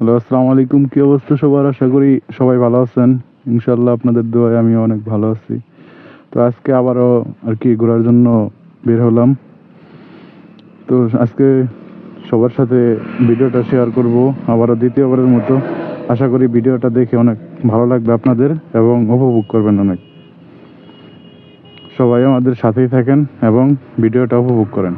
Hello, আসসালামু আলাইকুম। কি অবস্থা সবার? আশা করি সবাই ভালো আছেন। ইনশাল্লাহ আপনাদের দোয়ায় আমি অনেক ভালো আছি। তো আজকে আবারও আর কি ঘোরার জন্য বের হলাম। তো আজকে সবার সাথে ভিডিওটা শেয়ার করব, আবারও দ্বিতীয়বারের মতো। আশা করি ভিডিওটা দেখে অনেক ভালো লাগবে আপনাদের এবং উপভোগ করবেন অনেক। সবাই আমাদের সাথেই থাকেন এবং ভিডিওটা উপভোগ করেন।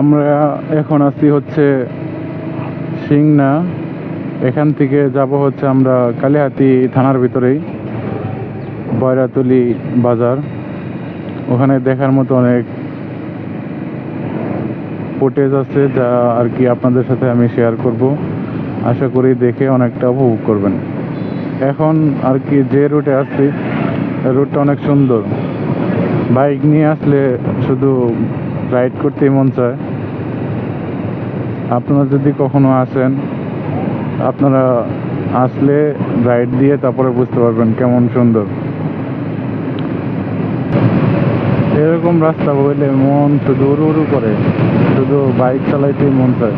আমরা এখন আছি হচ্ছে সিংনা। এখান থেকে যাব হচ্ছে আমরা কালিহাতি থানার ভিতরেই বয়রাতলি বাজার। ওখানে দেখার মতো অনেক ফুটেজ আছে যা আর কি আপনাদের সাথে আমি শেয়ার করব। আশা করি দেখে অনেকটা উপভোগ করবেন। এখন আর কি যে রুটে আসছি রুটটা অনেক সুন্দর। বাইক নিয়ে আসলে শুধু রাইড করতেই মন চায়। আপনারা যদি কখনো আসেন, আপনারা আসলে রাইড দিয়ে তারপরে বুঝতে পারবেন কেমন সুন্দর। এরকম রাস্তা বলে মন শুধু উড়ু উড়ু করে, শুধু বাইক চালাইতেই মন চায়।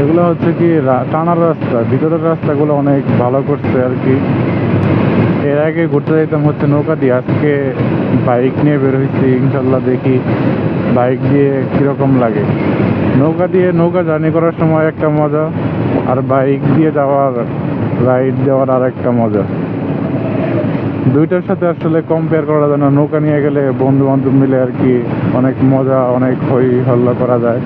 এগুলো হচ্ছে কি টানার রাস্তা, ভিতরের রাস্তাগুলো অনেক ভালো করছে আর কি। এর আগে ঘুরতে যেতাম হচ্ছে নৌকা দিয়ে, আজকে বাইক নিয়ে বের হয়েছি ইনশাল্লাহ দেখি বাইক দিয়ে কীরকম লাগে। নৌকা দিয়ে নৌকা জার্নি করার সময় একটা মজা, আর বাইক দিয়ে যাওয়ার, রাইড দেওয়ার আর একটা মজা। দুইটার সাথে আসলে কম্পেয়ার করা যায় না, নৌকা নিয়ে গেলে বন্ধু বান্ধব মিলে আর কি অনেক মজা, অনেক হই হল্লা করা যায়।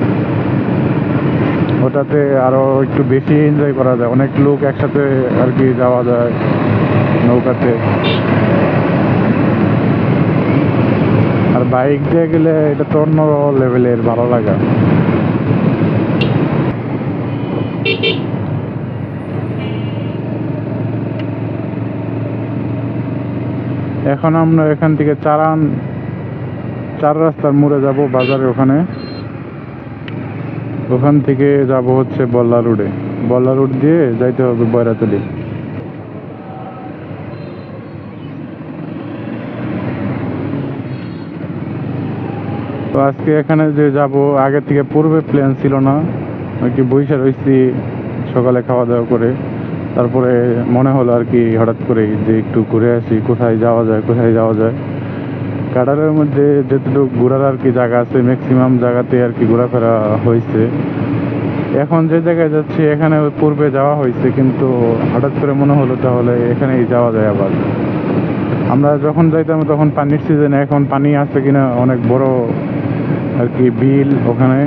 ওটাতে আরও একটু বেশি এনজয় করা যায়, অনেক লোক একসাথে আর কি যাওয়া যায় নৌকাতে। আর বাইক দিয়ে গেলে এটা তো অন্য লেভেলের ভালো লাগা। এখন আমরা এখান থেকে চারান চার রাস্তার মোড়ে যাব বাজারে ওখানে। ওখান থেকে যাব হচ্ছে বল্লা রোডে। বল্লা রোড দিয়ে যাইতে হবে বয়রাতলি তো আজকে এখানে যে যাব, আগে থেকে পূর্বে প্ল্যান ছিল না। আর কি বৈশা রয়েছি সকালে খাওয়া দাওয়া করে। তারপরে মনে হলো আর কি হঠাৎ করে যে একটু ঘুরে আসি, কোথায় যাওয়া যায়, কোথায় যাওয়া যায়। কাটারের মধ্যে যেটুকু ঘোরার আর কি জায়গা আছে ম্যাক্সিমাম জায়গাতে আর কি ঘোরাফেরা হয়েছে। এখন যে জায়গায় যাচ্ছি, এখানে পূর্বে যাওয়া হয়েছে, কিন্তু হঠাৎ করে মনে হলো তাহলে এখানেই যাওয়া যায় আবার। আমরা যখন যাইতাম তখন পানির সিজনে এখন পানি আছে কিনা অনেক বড় আর কি বিল ওখানে।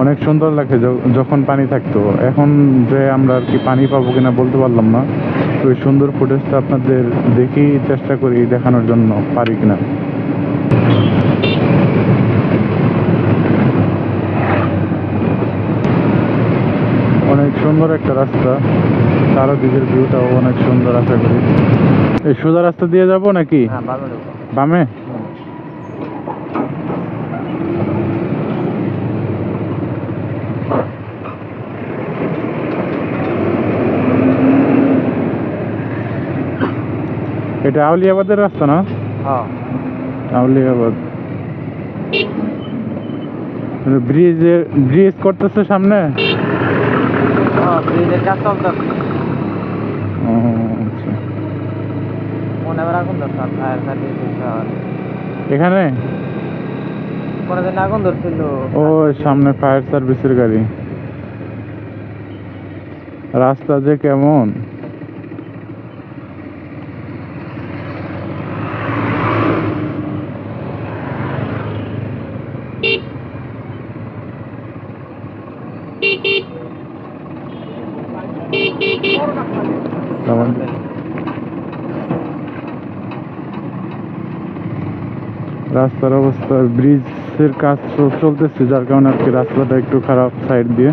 অনেক সুন্দর লাগে যখন পানি থাকতো। এখন যে আমরা আর কি পানি পাবো কিনা বলতে পারলাম না। তো ওই সুন্দর ফুটেজটা আপনাদের দেখি চেষ্টা করি দেখানোর জন্য পারি কিনা। অনেক সুন্দর একটা রাস্তা। চারদিকের ভিউটাও অনেক সুন্দর আশা করি। এই সোজা রাস্তা দিয়ে যাব নাকি? হ্যাঁ বামে? এটা আউলিয়াবাদের রাস্তা না? হ্যাঁ। আউলিয়াবাদ। ব্রিজে ব্রিজ করতেছে সামনে? হ্যাঁ ব্রিজের কাজ চলতেছে। ও, আচ্ছা। মনে আগুন ফায়ার সার্ভিস এখানে? আগুন ধরছিল। ও সামনে ফায়ার সার্ভিসের গাড়ি। রাস্তা যে কেমন? রাস্তার অবস্থা ব্রিজের কাজ চল- চলতেছে, যার কারণে আর কি রাস্তাটা একটু খারাপ সাইড দিয়ে।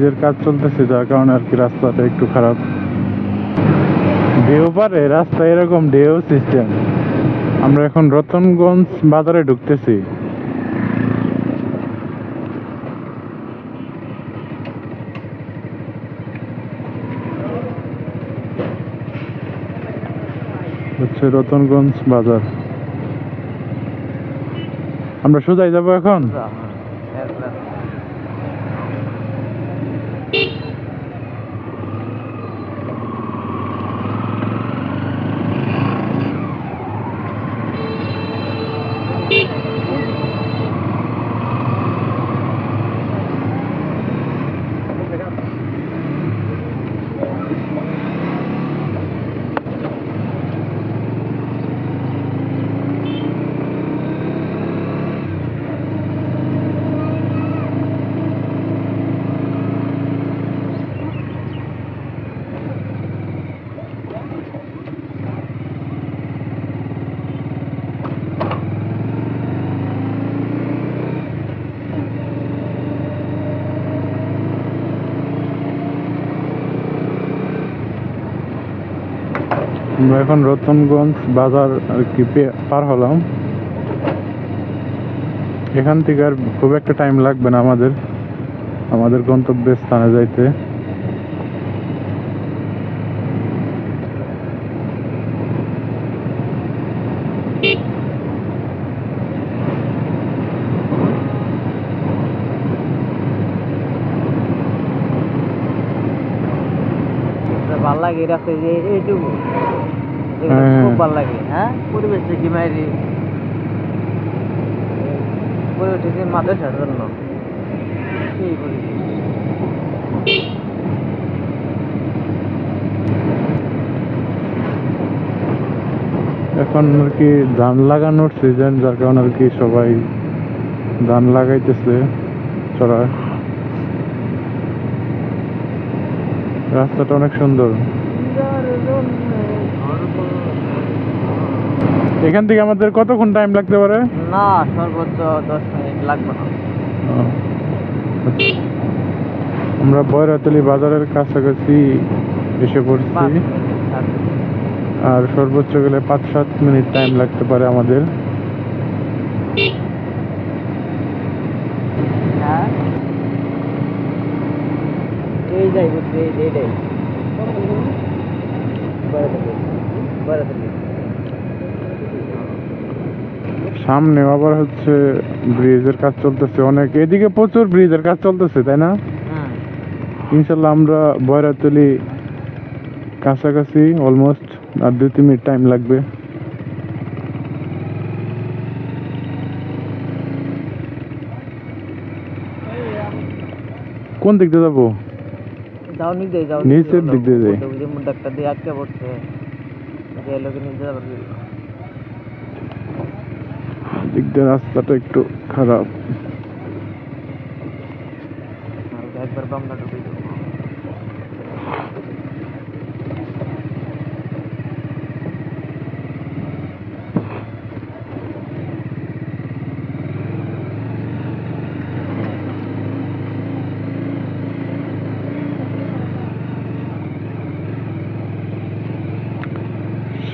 ব্রিজের কাজ চলতেছে, যার কারণে আর কি রাস্তাটা একটু খারাপ। ঢেউ পারে, রাস্তা এরকম ঢেউ সিস্টেম আমরা এখন রতনগঞ্জ বাজারে ঢুকতেছি। হচ্ছে রতনগঞ্জ বাজার। আমরা সোজাই যাব এখন যা, হ্যাঁ, এক রাস্তা। আমরা এখন রতনগঞ্জ বাজার আর কি পার হলাম। এখান থেকে আর খুব একটা টাইম লাগবে না আমাদের আমাদের গন্তব্যের স্থানে যাইতে তো ভালো লাগে রাস্তায় যে এইটুকু। হ্যাঁ। খুব ভালো লাগে হ্যাঁ? পরিবেশটা কি মাইরি করে উঠেছি মাদ্রাসার জন্য। সেই পরিবেশ। এখন আর কি ধান লাগানোর সিজন যার কারণে আর কি সবাই ধান লাগাইতেছে চড়া রাস্তাটা অনেক সুন্দর। এখান থেকে আমাদের কতক্ষণ টাইম লাগতে পারে? না সর্বোচ্চ দশ মিনিট লাগবে না। আমরা বয়রাতলি বাজারের কাছাকাছি এসে পড়ছি। আর সর্বোচ্চ গেলে পাঁচ সাত মিনিট টাইম লাগতে পারে আমাদের হ্যাঁ এই যাই এইটাই সামনে আবার হচ্ছে ব্রিজের কাজ চলতেছে অনেক এদিকে প্রচুর ব্রিজের কাজ চলতেছে তাই না? হুম ইনশাল্লাহ আমরা বয়রাতলি কাছাকাছি অলমোস্ট আর দুই তিন মিনিট টাইম লাগবে। কোন দিক দিয়ে যাব? যাও নিক দেই যাও নিচের দিক দিয়ে যাই। ওই যে মুন্ডাকটা দিয়ে আটকে পড়ছে যে লোকে নিচে যাবার কি? দিক দিয়ে রাস্তাটা একটু খারাপ হালকা একবার বামটা ঢুকে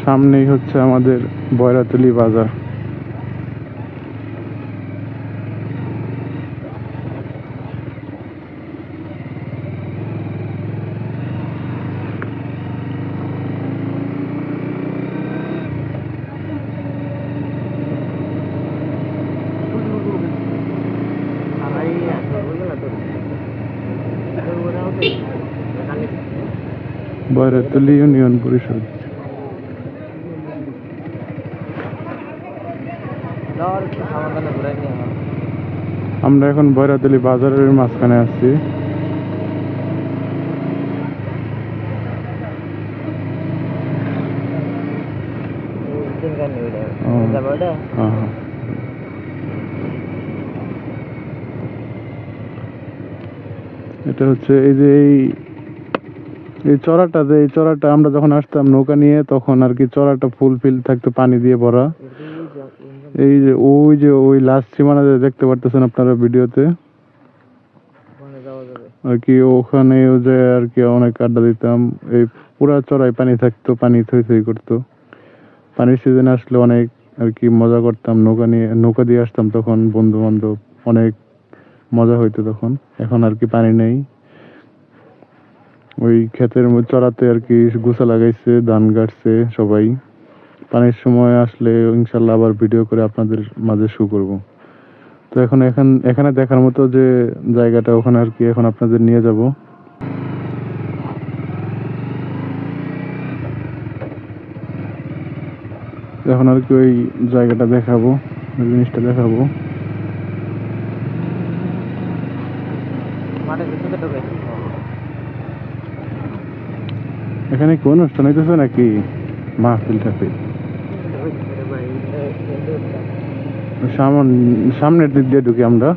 সামনেই হচ্ছে আমাদের বয়রাতলি বাজার। বয়রাতলি ইউনিয়ন পরিষদ যাও আর একটু সামান্য ঘুরে নিয়ে আমার এখন বৈরাতলি বাজারের মাঝখানে আছি। ওটা আহ। এটা? হচ্ছে এই যে এই এই চড়াটা যে এই চড়াটা আমরা যখন আসতাম নৌকা নিয়ে তখন আর কি চড়াটা ফুল ফিল থাকতো পানি দিয়ে ভরা। এই যে ওই যে ওই লাস্ট সীমানা দেখতে পারতেছেন আপনারা ভিডিওতে? আর কি ওখানে যে আর কি অনেক আড্ডা দিতাম। এই পুরা চড়াই পানি থাকতো পানি থই থই করতো। পানির সিজন আসলে অনেক আর কি মজা করতাম। নৌকা নিয়ে নৌকা দিয়ে আসতাম তখন বন্ধু বান্ধব অনেক মজা হইতো তখন। এখন আর কি পানি নেই। ওই ক্ষেতের চড়াতে আর কি গুছা লাগাইছে ধান কাটছে সবাই। পানির সময় আসলে ইনশাল্লাহ আবার ভিডিও করে আপনাদের মাঝে শু করব। তো এখন এখান, এখানে দেখার মতো যে জায়গাটা ওখানে আর কি এখন আপনাদের নিয়ে যাব। এখন আর কি ওই জায়গাটা দেখাবো জিনিসটা দেখাবো। এখানে কোন অনুষ্ঠান হইতেছে নাকি? মাহফিল টাফিল সামন সামনের দিক দিয়ে ঢুকি আমরা।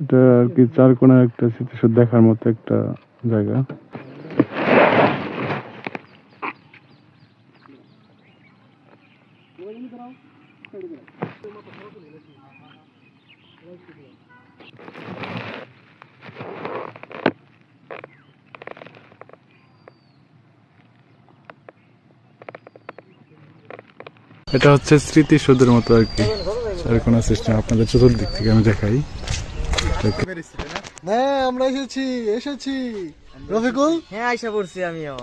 এটা আর কি চার কোণার একটা স্মৃতিসৌধ দেখার মতো একটা জায়গা। এটা হচ্ছে স্মৃতিসৌধের মতো আর কি। চারকোনা সিস্টেম আপনাদের চতুর্দিক থেকে আমি দেখাই। হ্যাঁ আমরা এসেছি এসেছি। রফিকুল? হ্যাঁ আইসা পড়ছি আমিও।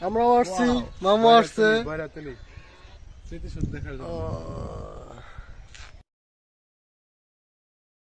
আমরাও আসছি মামা আসছে। দেখার আহ,